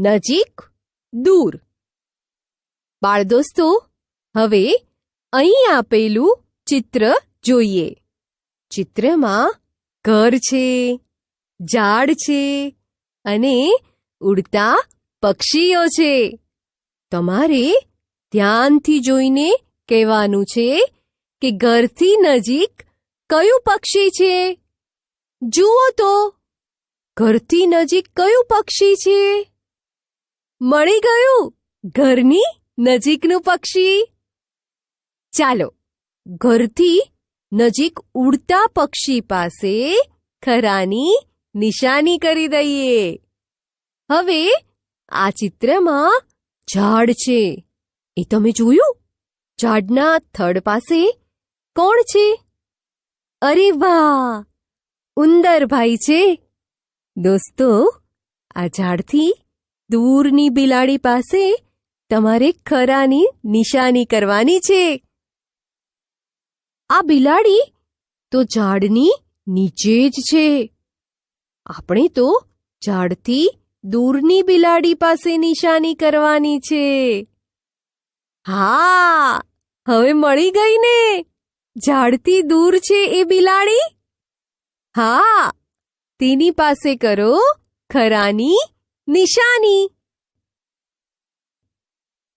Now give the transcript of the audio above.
નજીક દૂર. બાળ દોસ્તો, હવે અહીં આપેલું ચિત્ર જોઈએ. ચિત્રમાં ઘર છે, ઝાડ છે અને ઉડતા પક્ષીઓ છે. તમારે ધ્યાનથી જોઈને કહેવાનું છે કે ઘરથી નજીક કયું પક્ષી છે? જુઓ તો, ઘરથી નજીક કયું પક્ષી છે? મળી ગયું ઘરની નજીકનું પક્ષી? ચાલો, ઘરથી નજીક ઉડતા પક્ષી પાસે ખરાની નિશાની કરી દઈએ. હવે આ ચિત્રમાં ઝાડ છે. એ તમે જોયું? ઝાડના થડ પાસે કોણ છે? અરે વાહ! ઉંદરભાઈ છે. દોસ્તો, આ ઝાડથી દૂરની બિલાડી પાસે તમારે ખરાની નિશાની કરવાની છે. આ બિલાડી તો ઝાડની નીચે જ છે. આપણે તો ઝાડથી દૂરની બિલાડી પાસે નિશાની કરવાની છે. હા, હવે મળી ગઈ ને. ઝાડથી દૂર છે એ બિલાડી? હા, તેની પાસે કરો ખરાની નિશાની